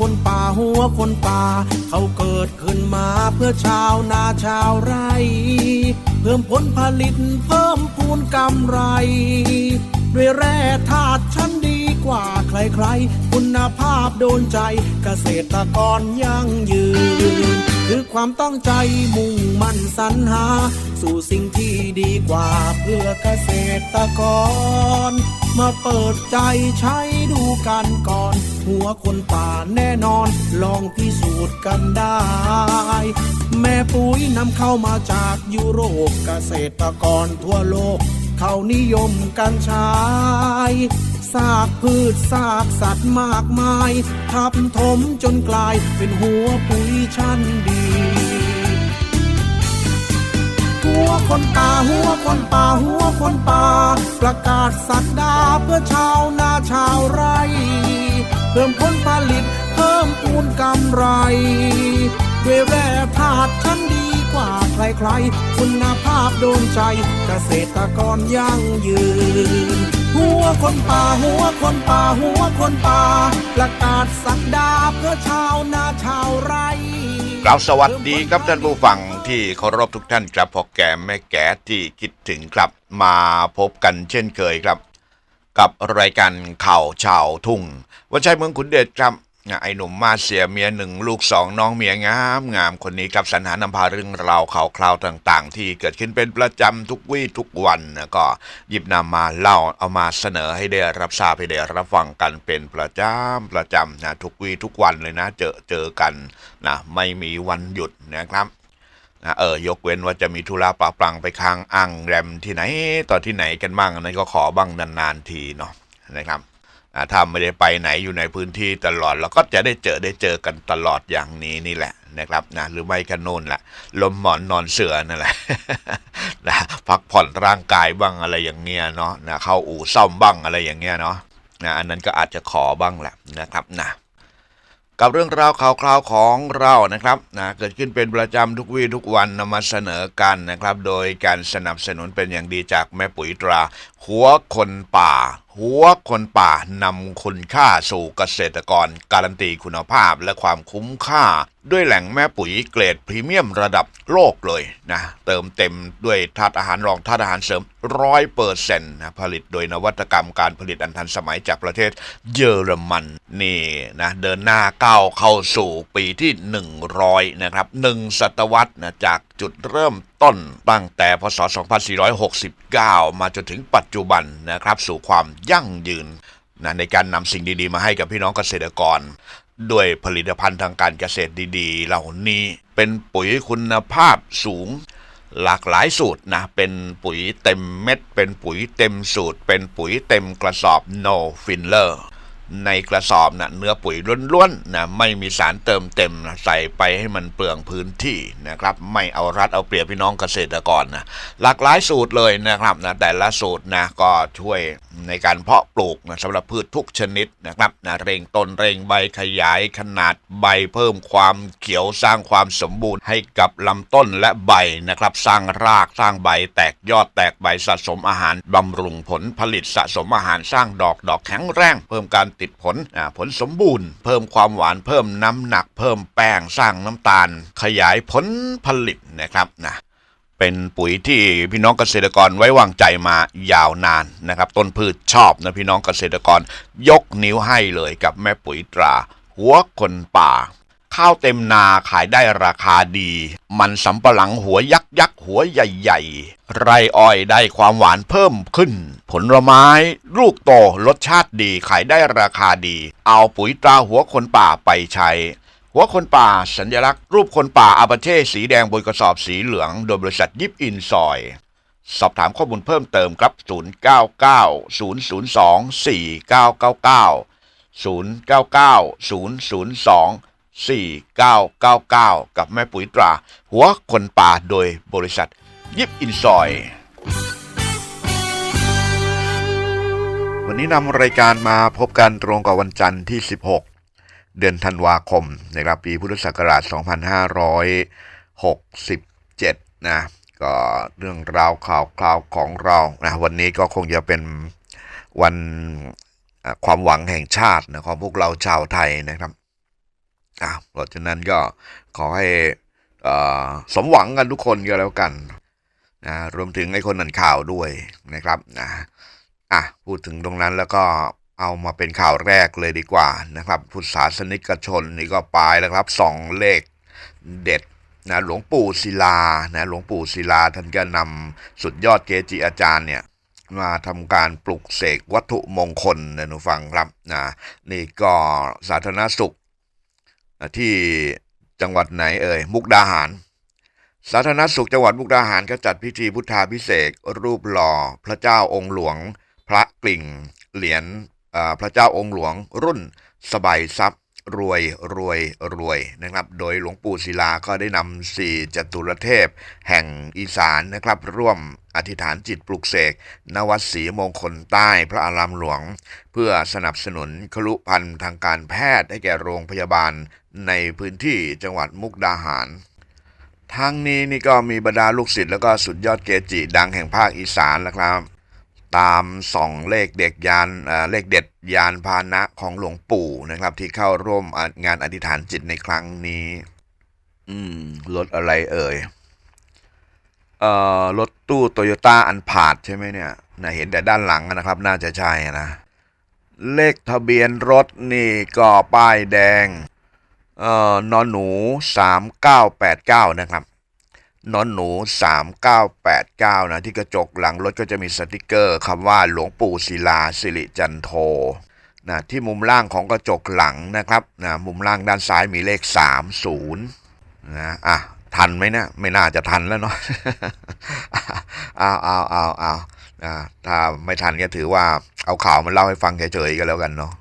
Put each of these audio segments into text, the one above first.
คนป่าหัวคนป่า เขาเกิดขึ้นมาเพื่อชาวนาชาวไร่ เพิ่มผลผลิตเพิ่มพูนกำไร ด้วยแร่ธาตุชั้นดีกว่าใครๆ คุณภาพโดนใจเกษตรกรยั่งยืน คือความตั้งใจมุ่งมั่นสรรหา สู่สิ่งที่ดีกว่าเพื่อเกษตรกร มาเปิดใจใช้ดูกันก่อน หัวคนป่าแน่นอน ลองพิสูจน์กันได้ แม่ปุ๋ยนำเข้ามาจากยุโรปเกษตรกรทั่วโลก เขานิยมกันใช้ ซากพืชซากสัตว์มากมาย ทับถมจนกลายเป็นหัวปุ๋ยชั้นดี หัวคนป่าหัวคนป่าหัวคนป่า ประกาศสักดาเพื่อชาวนาชาวไร่เพิ่มผลผลิตเพิ่มปูนกำไรด้วยแร่ธาตุชั้นดีกว่าใครๆ คุณภาพโดนใจเกษตรกรยั่งยืน หัวคนป่าหัวคนป่าหัวคนป่า ประกาศสักดาเพื่อชาวนาชาวไร่กล่าวสวัสดีครับท่านผู้ฟังที่เคารพทุกท่านครับพ่อแก่แม่แก่ที่คิดถึงครับมาพบกันเช่นเคยครับ กับรายการข่าวชาวทุ่งวันชัยเมืองขุนเดชครับ ไอ้หนุ่มมาเสียเมียหนึ่งลูกสองน้องเมียงามงามคนนี้ครับสรรหานำพาเรื่องราวข่าวคราวต่างๆ ที่เกิดขึ้นเป็นประจำทุกวี่ทุกวันนะก็หยิบนำมาเล่าเอามาเสนอให้ได้รับทราบให้ได้รับฟังกันเป็นประจำประจำนะทุกวี่ทุกวันเลยนะเจอเจอกันนะไม่มีวันหยุดนะครับนะเออยกเว้นว่าจะมีธุระปะปลังไปค้างอ่างแรมที่ไหนต่อที่ไหนกันบ้างอันนั้นก็ขอบ้างนานๆทีเนาะนะครับ ถ้าไม่ได้ไปไหนอยู่ในพื้นที่ตลอดเราก็จะได้เจอได้เจอกันตลอดอย่างนี้นี่แหละนะครับนะหรือไม่ก็โน่นแหละลมหมอนนอนเสือนั่นแหละนะพักผ่อนร่างกายบ้างอะไรอย่างเงี้ยเนาะนะเข้าอู่ซ่อมบ้างอะไรอย่างเงี้ยเนาะนะอันนั้นก็อาจจะขอบ้างแหละนะครับนะกับเรื่องราวข่าวคราวของเรานะครับนะเกิดขึ้นเป็นประจำทุกวี่ทุกวันนำมาเสนอกันนะครับ โดยการสนับสนุนเป็นอย่างดีจากแม่ปุ๋ยตราหัวคนป่า หัวคนป่านำคุณค่าสู่เกษตรกร การันตีคุณภาพและความคุ้มค่า ด้วยแหล่งแม่ปุ๋ยเกรดพรีเมียมระดับโลกเลยนะ เติมเต็มด้วยธาตุอาหารรองธาตุอาหารเสริมร้อยเปอร์เซ็นต์นะผลิตโดยนวัตกรรมการผลิตอันทันสมัยจากประเทศเยอรมันนี่นะเดินหน้าก้าวเข้าสู่ปีที่ 100 นะครับหนึ่งศตวรรษนะจากจุดเริ่ม ต้นตั้งแต่พศ 2469 มาจนถึงปัจจุบันนะครับสู่ความยั่งยืนนะในการนำสิ่งดีๆ มาให้กับพี่น้องเกษตรกร ด้วยผลิตภัณฑ์ทางการเกษตรดีๆ เหล่านี้เป็นปุ๋ยคุณภาพสูงหลากหลายสูตรนะ เป็นปุ๋ยเต็มเม็ด เป็นปุ๋ยเต็มสูตร เป็นปุ๋ยเต็มกระสอบ no filler ในกระสอบนะเนื้อปุ๋ยล้วนๆนะไม่มีสารเติมเต็มนะใส่ไปให้มันเปลืองพื้นที่นะครับ ไม่เอารัดเอาเปรียบพี่น้องเกษตรกรนะหลากหลายสูตรเลยนะครับนะแต่ละสูตรนะก็ช่วยในการเพาะปลูกนะสำหรับพืชทุกชนิดนะครับนะเร่งต้นเร่งใบขยายขนาดใบเพิ่มความเขียวสร้างความสมบูรณ์ให้กับลำต้นและใบนะครับ สร้างรากสร้างใบ แตกยอดแตกใบสะสมอาหารบำรุงผลผลิตสะสมอาหารสร้างดอกดอกแข็งแรง เพิ่มการติดผลผลสมบูรณ์ เพิ่มความหวานเพิ่มน้ำหนัก เพิ่มแป้งสร้างน้ำตาล ขยายผลผลิตนะครับนะเป็นปุ๋ยที่พี่น้องเกษตรกรไว้วางใจมายาวนานนะครับ ต้นพืชชอบนะพี่น้องเกษตรกร ยกนิ้วให้เลยกับแม่ปุ๋ยตราหัวคนป่า ข้าวเต็มนาขายได้ราคาดี มันสำปะหลังหัวยักษ์ยักษ์หัวใหญ่ๆ ไรอ้อยได้ความหวานเพิ่มขึ้น ผลไม้ลูกโตรสชาติดีขายได้ราคาดี เอาปุ๋ยตราหัวคนป่าไปใช้ หัวคนป่าสัญลักษณ์ รูปคนป่าอาปาเช่สีแดงบนกระสอบสีเหลือง โดยบริษัทยิปอินซอย สอบถามข้อมูลเพิ่มเติมครับ 0990024999 4999 กับแม่ปุ๋ยตรา หัวคนป่าโดยบริษัท ยิปอินซอย วันนี้นำรายการมาพบกันตรงกับวันจันทร์ที่ 16 เดือนธันวาคมนะครับปีพุทธศักราช 2567 นะก็เรื่องราวข่าวคราวของเรานะวันนี้ก็คงจะเป็นวันความหวังแห่งชาตินะของพวกเราชาวไทยนะครับ อ่าเพราะฉะนั้นก็ขอให้สมหวังกันทุกคนก็แล้วกันนะรวมถึงไอ้คนนั่นข่าวด้วยนะครับนะอะพูดถึงตรงนั้นแล้วก็เอามาเป็นข่าวแรกเลยดีกว่านะครับ พุทธศาสนิกชนนี่ก็ปลายแล้วครับสองเลขเด็ดนะหลวงปู่ศิลานะหลวงปู่ศิลาท่านก็นำสุดยอดเกจิอาจารย์เนี่ยมาทำการปลุกเสกวัตถุมงคลนะหนูฟังครับนะนี่ก็สาธารณสุข ที่จังหวัดไหนเอ่ยมุกดาหาร สาธารณสุขจังหวัดมุกดาหารก็จัดพิธีพุทธาพิเศษรูปหล่อพระเจ้าองค์หลวง พระกลิ่งเหรียญพระเจ้าองค์หลวงรุ่นสบายทรัพย์ รวยรวยรวยนะครับ โดยหลวงปู่ศิลาก็ได้นำสี่จตุรเทพ แห่งอีสานนะครับ ร่วมอธิษฐานจิตปลุกเสกนวัดศรีมงคลใต้พระอารามหลวง เพื่อสนับสนุนคลุพันธ์ทางการแพทย์ให้แก่โรงพยาบาลในพื้นที่จังหวัดมุกดาหารทั้งนี้นี่ก็มีบรรดาลูกศิษย์แล้วก็สุดยอดเกจิดังแห่งภาคอีสานแล้วครับ ตามส่องเลขเด็กยานเลขเด็ดยานพานะของหลวงปู่นะครับ ที่เข้าร่วมงานอธิษฐานจิตในครั้งนี้ อืมรถอะไรเอ่ยเอ่อรถตู้โตโยต้าอันผาดใช่ไหมเนี่ยนะเห็นแต่ด้านหลังนะครับ น่าจะใช่นะเลขทะเบียนรถนี่ก็ป้ายแดงเอ่อนอนหนูสามเก้าแปดเก้านะครับ นอนหนู 3989 นะ ที่กระจกหลังรถก็จะมีสติกเกอร์คำว่าหลวงปู่ศิลาสิริจันโทนะที่มุมล่างของกระจกหลังนะครับนะมุมล่างด้านซ้ายมีเลข 30นะอะทันไหมเนะไม่น่าจะทันแล้วเนาะเอาเอาเอาเอาอ่าถ้าไม่ทันก็ถือว่าเอาข่าวมาเล่าให้ฟังเฉยๆกันแล้วกันเนาะ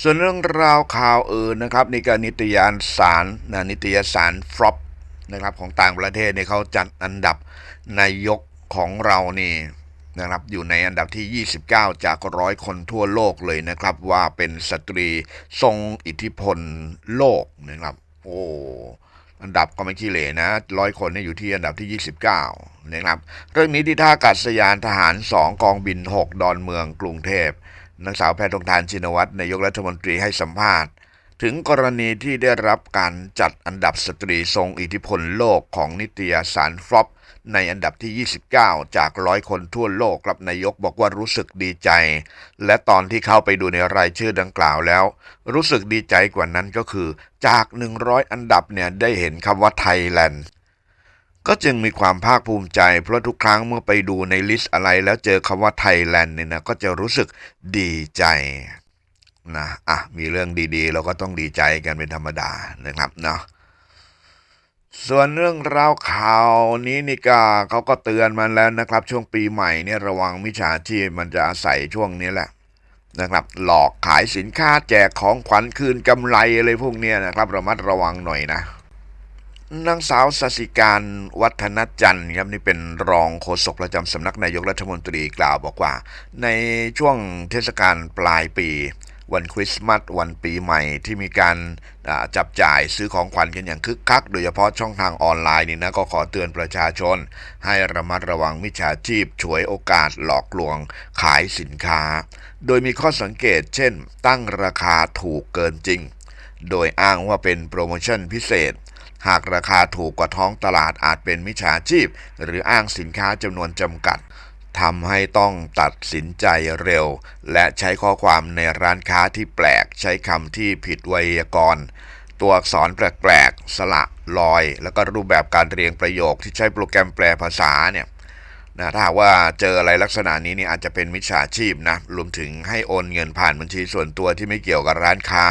ส่วนเรื่องราวข่าวอื่นนะครับนี่ก็นิตยสารนะนิตยสารฟลอป นะครับของต่างประเทศเนี่ยเขาจัดอันดับนายกของเรานี่นะครับอยู่ในอันดับที่ 29 จากร้อยคนทั่วโลกเลยนะครับ ว่าเป็นสตรีทรงอิทธิพลโลกนะครับโอ้อันดับก็ไม่ขี้เหร่นะร้อยคนเนี่ยอยู่ที่อันดับที่ 29นะครับเรื่องนี้ที่ท่าอากาศยานทหาร 2 กองบิน 6 ดอนเมืองกรุงเทพนางสาวแพทองทานชินวัตรนายกรัฐมนตรีให้สัมภาษณ์ ถึงกรณีที่ได้รับการจัดอันดับสตรีทรงอิทธิพลโลกของนิตยสารฟลอปในอันดับที่ 29 จากร้อยคนทั่วโลกครับนายกบอกว่ารู้สึกดีใจ และตอนที่เข้าไปดูในรายชื่อดังกล่าวแล้ว รู้สึกดีใจกว่านั้นก็คือ จาก 100 อันดับเนี่ยได้เห็นคำว่าไทยแลนด์ก็จึงมีความภาคภูมิใจ เพราะทุกครั้งเมื่อไปดูในลิสต์อะไรแล้วเจอคำว่าไทยแลนด์เนี่ยนะก็จะรู้สึกดีใจ นะอะมีเรื่องดีๆ เราก็ต้องดีใจกันเป็นธรรมดานะครับเนาะส่วนเรื่องราวข่าวนี้นี่ก็เขาก็เตือนมาแล้วนะครับ ช่วงปีใหม่เนี่ยระวังมิจฉาชีพมันจะอาศัยช่วงนี้แหละนะครับ หลอกขายสินค้าแจกของขวัญคืนกำไรอะไรพวกเนี้ยนะครับ ระมัดระวังหน่อยนะนางสาวสสิการวัฒนจันทร์ครับนี่เป็นรองโฆษกประจำสำนักนายกรัฐมนตรีกล่าวบอกว่า ในช่วงเทศกาลปลายปี วันคริสต์มาสวันปีใหม่ที่มีการจับจ่ายซื้อของขวัญกันอย่างคึกคัก โดยเฉพาะช่องทางออนไลน์นี่นะก็ขอเตือนประชาชน ให้ระมัดระวังมิจฉาชีพฉวยโอกาสหลอกลวงขายสินค้า โดยมีข้อสังเกต เช่น ตั้งราคาถูกเกินจริง โดยอ้างว่าเป็นโปรโมชั่นพิเศษหากราคาถูกกว่าท้องตลาดอาจเป็นมิจฉาชีพ หรืออ้างสินค้าจำนวนจำกัด ทำให้ต้องตัดสินใจเร็ว และใช้ข้อความในร้านค้าที่แปลก ใช้คำที่ผิดไวยากรณ์ ตัวอักษรแปลกๆสละลอย แล้วก็รูปแบบการเรียงประโยคที่ใช้โปรแกรมแปลภาษาเนี่ยนะถ้าหากว่าเจออะไรลักษณะนี้นี่อาจจะเป็นมิจฉาชีพนะรวมถึงให้โอนเงินผ่านบัญชีส่วนตัวที่ไม่เกี่ยวกับร้านค้า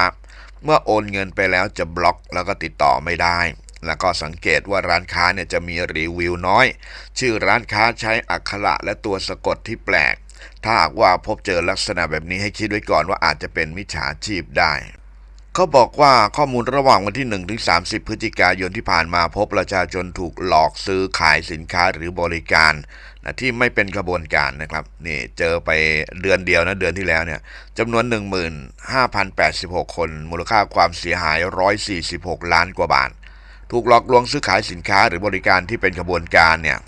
เมื่อโอนเงินไปแล้วจะบล็อกแล้วก็ติดต่อไม่ได้ แล้วก็สังเกตว่าร้านค้าเนี่ยจะมีรีวิวน้อย ชื่อร้านค้าใช้อักขระและตัวสะกดที่แปลก ถ้าหากว่าพบเจอลักษณะแบบนี้ให้คิดไว้ก่อนว่าอาจจะเป็นมิจฉาชีพได้เขาบอกว่าข้อมูลระหว่างวันที่ 1 ถึง 30 พฤศจิกายนที่ผ่านมาพบประชาชนถูกหลอกซื้อขายสินค้าหรือบริการนะที่ไม่เป็นกระบวนการนะครับนี่เจอไปเดือนเดียวนะเดือนที่แล้วเนี่ยจำนวน 15,086 คน มูลค่าความเสียหาย 146 ล้านกว่าบาท ถูกหลอกลวงซื้อขายสินค้าหรือบริการที่เป็นกระบวนการเนี่ย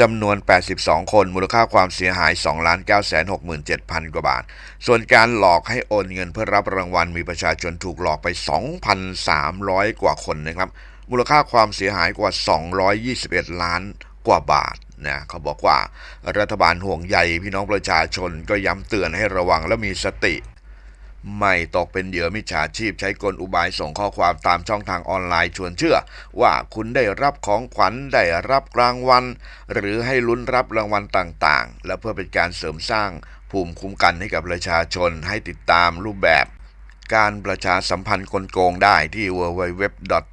จำนวน 82 คน มูลค่าความเสียหาย 2 9 6 7 0 0 0 กว่าบาท ส่วนการหลอกให้โอนเงินเพื่อรับรางวัลมีประชาชนถูกหลอกไป 2,300 กว่าคนนะครับ มูลค่าความเสียหายกว่า 221 ล้านกว่าบาทนะเขาบอกว่ารัฐบาลห่วงใยพี่น้องประชาชนก็ย้ำเตือนให้ระวังและมีสติ ไม่ตกเป็นเหยื่อมิจฉาชีพใช้กลอุบายส่งข้อความตามช่องทางออนไลน์ชวนเชื่อ ว่าคุณได้รับของขวัญได้รับรางวัล หรือให้ลุ้นรับรางวัลต่างๆ และเพื่อเป็นการเสริมสร้างภูมิคุ้มกันให้กับประชาชนให้ติดตามรูปแบบ การประชาสัมพันธ์กลโกงได้ที่ www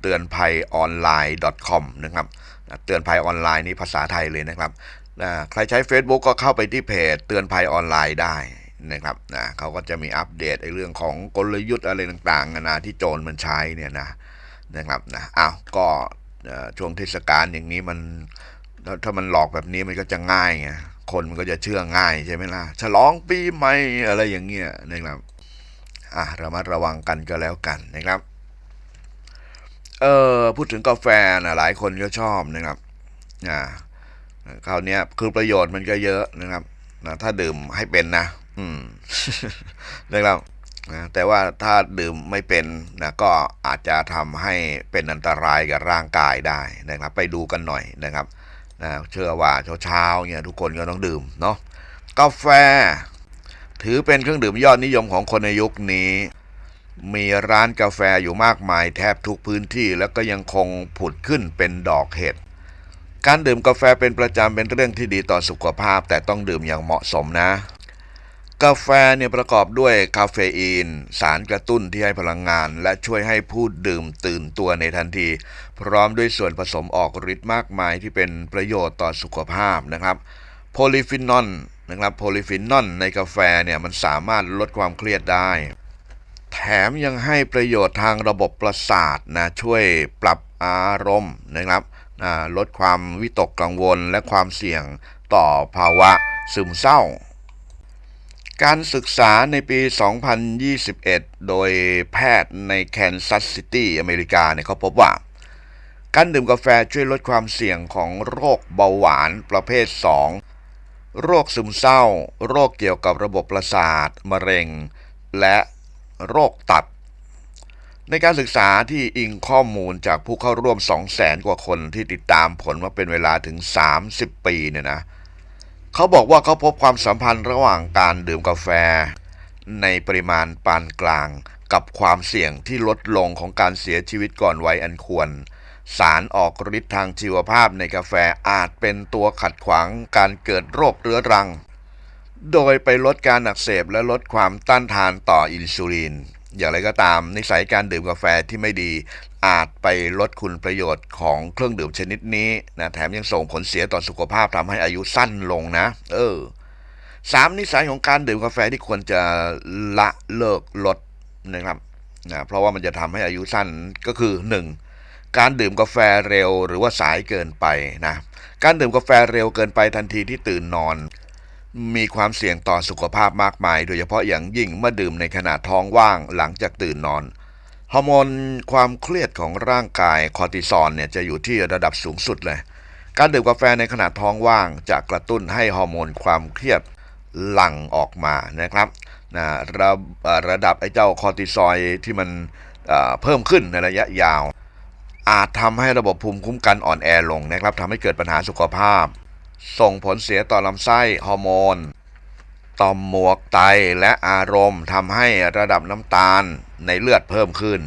เตือนภัยออนไลน์ .com นะครับเตือนภัยออนไลน์นี่ภาษาไทยเลยนะครับใครใช้ Facebook ก็เข้าไปที่เพจเตือนภัยออนไลน์ได้ นะครับนะเขาก็จะมีอัปเดตในเรื่องของกลยุทธ์อะไรต่างๆนานาที่โจรมันใช้เนี่ยนะนะครับนะอ้าวก็ช่วงเทศกาลอย่างนี้มันถ้ามันหลอกแบบนี้มันก็จะง่ายไงคนมันก็จะเชื่อง่ายใช่ไหมล่ะฉลองปีใหม่อะไรอย่างเงี้ยนะครับอะระมัดระวังกันก็แล้วกันนะครับเออพูดถึงกาแฟนะหลายคนก็ชอบนะครับอ่าคราวนี้คือประโยชน์มันก็เยอะนะครับนะถ้าดื่มให้เป็นนะ อืมนะครับนะแต่ว่าถ้าดื่มไม่เป็นนะก็อาจจะทำให้เป็นอันตรายกับร่างกายได้นะครับ ไปดูกันหน่อยนะครับนะเชื่อว่าเช้าๆเนี่ยทุกคนก็ต้องดื่มเนาะกาแฟ ถือเป็นเครื่องดื่มยอดนิยมของคนในยุคนี้ มีร้านกาแฟอยู่มากมายแทบทุกพื้นที่แล้วก็ยังคงผุดขึ้นเป็นดอกเห็ดการดื่มกาแฟเป็นประจำเป็นเรื่องที่ดีต่อสุขภาพ แต่ต้องดื่มอย่างเหมาะสมนะ กาแฟเนี่ยประกอบด้วยคาเฟอีน สารกระตุ้นที่ให้พลังงาน และช่วยให้ผู้ดื่มตื่นตัวในทันที พร้อมด้วยส่วนผสมออกฤทธิ์มากมายที่เป็นประโยชน์ต่อสุขภาพนะครับโพลิฟินอลนะครับโพลิฟินอลในกาแฟเนี่ยมันสามารถลดความเครียดได้ แถมยังให้ประโยชน์ทางระบบประสาทนะช่วยปรับอารมณ์นะครับลดความวิตกกังวลและความเสี่ยงต่อภาวะซึมเศร้า การศึกษาในปี 2021 โดยแพทย์ในแคนซัสซิตี้อเมริกาเนี่ยเขาพบว่า การดื่มกาแฟช่วยลดความเสี่ยงของโรคเบาหวานประเภท 2 โรคซึมเศร้า โรคเกี่ยวกับระบบประสาท มะเร็ง และโรคตับ ในการศึกษาที่อิงข้อมูลจากผู้เข้าร่วม 200,000 กว่าคนที่ติดตามผลมาเป็นเวลาถึง 30 ปีเนี่ยนะเขาบอกว่าเขาพบความสัมพันธ์ระหว่างการดื่มกาแฟ ในปริมาณปานกลาง กับความเสี่ยงที่ลดลงของการเสียชีวิตก่อนวัยอันควร สารออกฤทธิ์ทางชีวภาพในกาแฟอาจเป็นตัวขัดขวางการเกิดโรคเรื้อรัง โดยไปลดการอักเสบและลดความต้านทานต่ออินซูลิน อย่างไรก็ตามนิสัยการดื่มกาแฟที่ไม่ดีอาจไปลดคุณประโยชน์ของเครื่องดื่มชนิดนี้นะแถมยังส่งผลเสียต่อสุขภาพทำให้อายุสั้นลงนะ เออสามนิสัยของการดื่มกาแฟที่ควรจะละเลิกลดนะครับนะเพราะว่ามันจะทำให้อายุสั้นก็คือ 1. การดื่มกาแฟเร็วหรือว่าสายเกินไปนะการดื่มกาแฟเร็วเกินไปทันทีที่ตื่นนอน มีความเสี่ยงต่อสุขภาพมากมาย โดยเฉพาะอย่างยิ่งเมื่อดื่มในขณะท้องว่างหลังจากตื่นนอน ฮอร์โมนความเครียดของร่างกายคอร์ติซอลเนี่ยจะอยู่ที่ระดับสูงสุดเลย การดื่มกาแฟในขณะท้องว่างจะกระตุ้นให้ฮอร์โมนความเครียดหลั่งออกมานะครับนะระระดับไอ้เจ้าคอร์ติซอยที่มันเพิ่มขึ้นในระยะยาว อาจทำให้ระบบภูมิคุ้มกันอ่อนแอลงนะครับทำให้เกิดปัญหาสุขภาพ ส่งผลเสียต่อลำไส้ฮอร์โมนต่อมหมวกไตและอารมณ์ทำให้ระดับน้ำตาลในเลือดเพิ่มขึ้น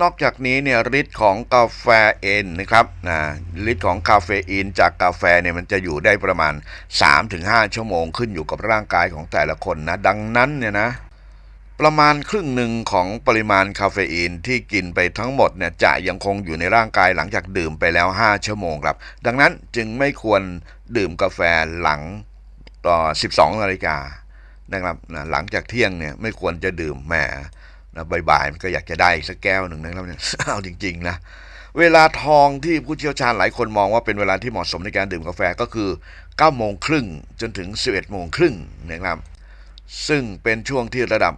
นอกจากนี้เนี่ยฤทธิ์ของกาแฟเอนนะครับนะฤทธิ์ของคาเฟอีนจากกาแฟเนี่ยมันจะอยู่ได้ประมาณ 3-5 ชั่วโมงขึ้นอยู่กับร่างกายของแต่ละคนนะ ดังนั้นเนี่ยนะ ประมาณครึ่งหนึ่งของปริมาณคาเฟอีนที่กินไปทั้งหมดเนี่ยจะยังคงอยู่ในร่างกายหลังจากดื่มไปแล้ว 5 ชั่วโมงครับ ดังนั้นจึงไม่ควรดื่มกาแฟหลังต่อ 12 นาฬิกานะครับนะหลังจากเที่ยงเนี่ยไม่ควรจะดื่มแหมนะบ่ายๆมันก็อยากจะได้สักแก้วหนึ่งนะครับเนี่ยเอาจริงๆนะเวลาทองที่ผู้เชี่ยวชาญหลายคนมองว่าเป็นเวลาที่เหมาะสมในการดื่มกาแฟก็คือ9โมงครึ่งจนถึง 11โมงครึ่งนะครับซึ่งเป็นช่วงที่ระดับ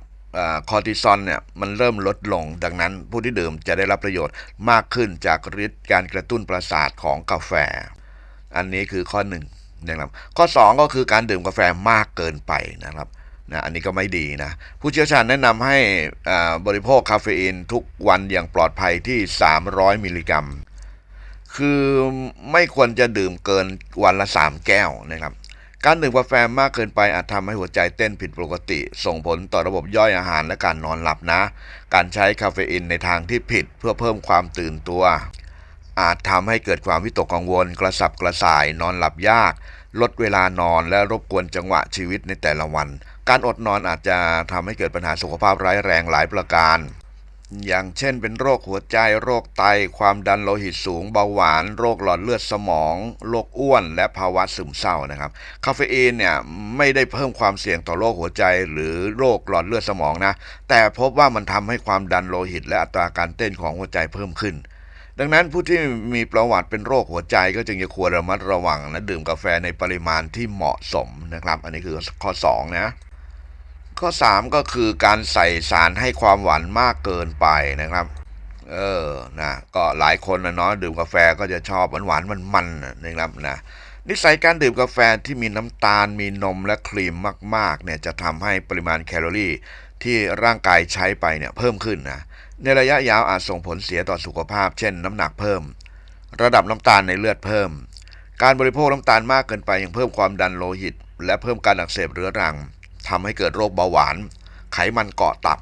คอร์ติซอลเนี่ยมันเริ่มลดลงดังนั้น ผู้ที่ดื่มจะได้รับประโยชน์มากขึ้นจากฤทธิ์การกระตุ้นประสาทของกาแฟ อันนี้คือข้อหนึ่งนะครับข้อ 2 ก็คือการดื่มกาแฟมากเกินไปนะครับนะอันนี้ก็ไม่ดีนะ ผู้เชี่ยวชาญแนะนำให้อ่าบริโภคคาเฟอีนทุกวันอย่างปลอดภัยที่ 300 มิลลิกรัม คือไม่ควรจะดื่มเกินวันละ 3 แก้วนะครับ การดื่มกาแฟมากเกินไปอาจทำให้หัวใจเต้นผิดปกติ ส่งผลต่อระบบย่อยอาหารและการนอนหลับนะ การใช้คาเฟอีนในทางที่ผิดเพื่อเพิ่มความตื่นตัว อาจทำให้เกิดความวิตกกังวล กระสับกระส่ายนอนหลับยาก ลดเวลานอนและรบกวนจังหวะชีวิตในแต่ละวัน การอดนอนอาจจะทำให้เกิดปัญหาสุขภาพร้ายแรงหลายประการ อย่างเช่นเป็นโรคหัวใจ โรคไต ความดันโลหิตสูง เบาหวาน โรคหลอดเลือดสมอง โรคอ้วน และภาวะซึมเศร้านะครับ คาเฟอีนเนี่ยไม่ได้เพิ่มความเสี่ยงต่อโรคหัวใจ หรือโรคหลอดเลือดสมองนะ แต่พบว่ามันทำให้ความดันโลหิต และอัตราการเต้นของหัวใจเพิ่มขึ้น ดังนั้นผู้ที่มีประวัติเป็นโรคหัวใจก็จึงจะควรระมัดระวังและดื่มกาแฟในปริมาณที่เหมาะสมนะครับ อันนี้คือข้อสองนะ ข้อ 3 ก็คือการใส่สารให้ความหวานมากเกินไปนะครับ เออนะก็หลายคนนะเนาะดื่มกาแฟก็จะชอบหวานๆมันๆนะนะครับนะนิสัยการดื่มกาแฟที่มีน้ำตาลมีนมและครีมมากๆเนี่ยจะทำให้ปริมาณแคลอรี่ที่ร่างกายใช้ไปเนี่ยเพิ่มขึ้นนะในระยะยาวอาจส่งผลเสียต่อสุขภาพ เช่น น้ำหนักเพิ่ม ระดับน้ำตาลในเลือดเพิ่ม การบริโภคน้ำตาลมากเกินไปยังเพิ่มความดันโลหิต และเพิ่มการอักเสบเรื้อรัง ทำให้เกิดโรคเบาหวาน ไขมันเกาะตับ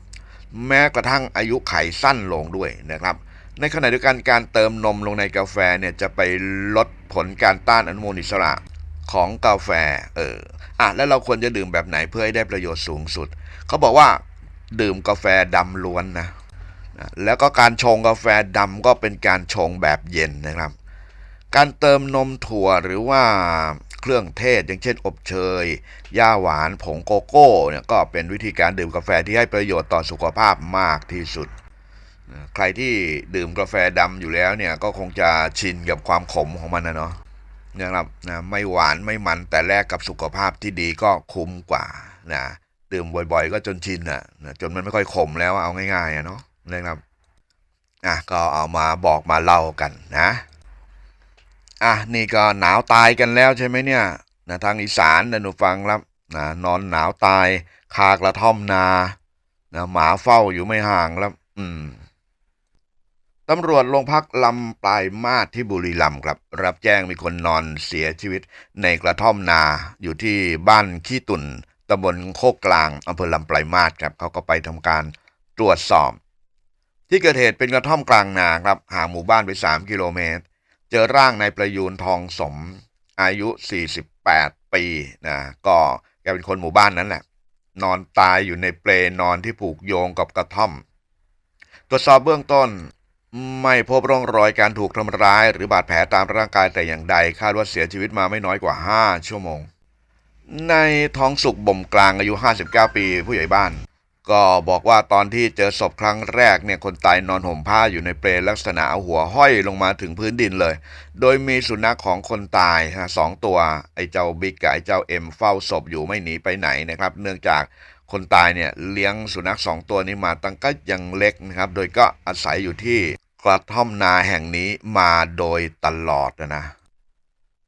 แม้กระทั่งอายุไขสั้นลงด้วยนะครับ ในขณะเดียวกันการเติมนมลงในกาแฟเนี่ยจะไปลดผลการต้านอนุมูลอิสระของกาแฟ เออ อะ แล้วเราควรจะดื่มแบบไหนเพื่อให้ได้ประโยชน์สูงสุด เขาบอกว่าดื่มกาแฟดำล้วนนะนะแล้วก็การชงกาแฟดำก็เป็นการชงแบบเย็นนะครับ การเติมนมถั่วหรือว่า เครื่องเทศ อย่างเช่นอบเชยย่าหวานผงโกโก้เนี่ยก็เป็นวิธีการดื่มกาแฟที่ให้ประโยชน์ต่อสุขภาพมากที่สุด ใครที่ดื่มกาแฟดำอยู่แล้วเนี่ยก็คงจะชินกับความขมของมันนะเนาะนะครับนะไม่หวานไม่มันแต่แลกกับสุขภาพที่ดีก็คุ้มกว่านะดื่มบ่อยๆ ก็จนชินอะนะจนมันไม่ค่อยขมแล้วเอาง่ายๆอะเนาะนะครับอะก็เอามาบอกมาเล่ากันนะ อะนี่ก็หนาวตายกันแล้วใช่ไหมเนี่ยนะทางอีสานนะหนูฟังครับนะนอนหนาวตาย คากระท่อมนานะหมาเฝ้าอยู่ไม่ห่างแล้วอืมตำรวจโรงพักลำปลายมาศที่บุรีรัมย์ครับ รับแจ้งมีคนนอนเสียชีวิตในกระท่อมนาอยู่ที่บ้านขี้ตุ่นตำบลโคกกลางอำเภอลำปลายมาศครับเขาก็ไปทำการตรวจสอบ ที่เกิดเหตุเป็นกระท่อมกลางนาครับห่างหมู่บ้านไป 3 กิโลเมตร เจอร่างนายประยูนทองสมอายุ 48 ปีนะก็แกเป็นคนหมู่บ้านนั้นแหละนอนตายอยู่ในเปลนอนที่ผูกโยงกับกระท่อม ตรวจสอบเบื้องต้นไม่พบร่องรอยการถูกทำร้าย หรือบาดแผลตามร่างกายแต่อย่างใด คาดว่าเสียชีวิตมาไม่น้อยกว่า 5 ชั่วโมง ในทองสุกบ่มกลางอายุ 59 ปีผู้ใหญ่บ้าน ก็บอกว่าตอนที่เจอศพครั้งแรกเนี่ยคนตายนอนห่มผ้าอยู่ในเปลลักษณะหัวห้อยลงมาถึงพื้นดินเลย โดยมีสุนัขของคนตายฮะสองตัว ไอ้เจ้าบิ๊กกับไอ้เจ้าเอ็มเฝ้าศพอยู่ไม่หนีไปไหนนะครับ เนื่องจากคนตายเนี่ยเลี้ยงสุนัขสองตัวนี้มาตั้งก็ยังเล็กนะครับ โดยก็อาศัยอยู่ที่กระท่อมนาแห่งนี้มาโดยตลอดนะนะ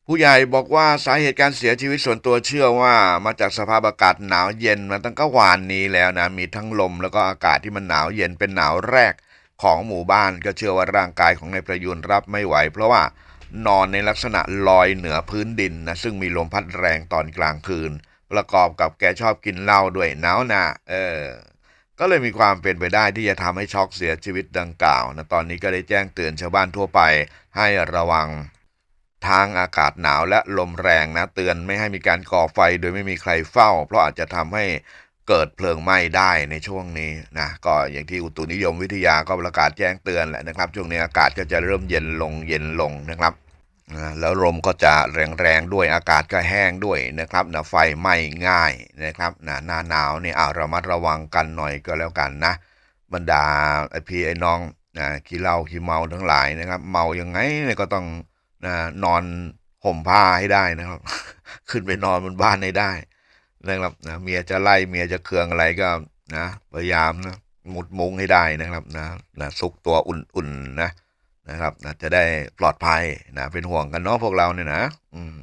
ผู้ใหญ่บอกว่าสาเหตุการเสียชีวิตส่วนตัวเชื่อว่ามาจากสภาพอากาศหนาวเย็นมาตั้งแต่วานนี้แล้วนะมีทั้งลมแล้วก็อากาศที่มันหนาวเย็นเป็นหนาวแรกของหมู่บ้านก็เชื่อว่าร่างกายของนายประยูนรับไม่ไหว เพราะว่านอนในลักษณะลอยเหนือพื้นดินนะซึ่งมีลมพัดแรงตอนกลางคืน ประกอบกับแกชอบกินเหล้าด้วยหนาวหนาเออก็เลยมีความเป็นไปได้ที่จะทำให้ช็อกเสียชีวิตดังกล่าวนะตอนนี้ก็ได้แจ้งเตือนชาวบ้านทั่วไปให้ระวัง ทางอากาศหนาวและลมแรงนะ เตือนไม่ให้มีการก่อไฟโดยไม่มีใครเฝ้า เพราะอาจจะทำให้เกิดเพลิงไหม้ได้ในช่วงนี้นะก็อย่างที่อุตุนิยมวิทยาก็ประกาศแจ้งเตือนแหละนะครับ ช่วงนี้อากาศก็จะเริ่มเย็นลงเย็นลงนะครับแล้วลมก็จะแรงๆด้วยอากาศก็แห้งด้วยนะครับนะไฟไหม้ง่ายนะครับนะหน้าหนาวเนี่ยเอาระมัดระวังกันหน่อยก็แล้วกันนะบรรดาไอพี่ไอ้น้องนะขี้เหล้าขี้เมาทั้งหลายนะครับ เมายังไงก็ต้อง นะนอนห่มผ้าให้ได้นะครับ ขึ้นไปนอนบนบ้านให้ได้นะครับนะเมียจะไล่เมียจะเคืองอะไรก็นะพยายามนะหมุดมุ้งให้ได้นะครับนะนะซุกตัวอุ่นๆนะนะครับนะจะได้ปลอดภัยนะเป็นห่วงกันเนาะพวกเราเนี่ยนะ อืม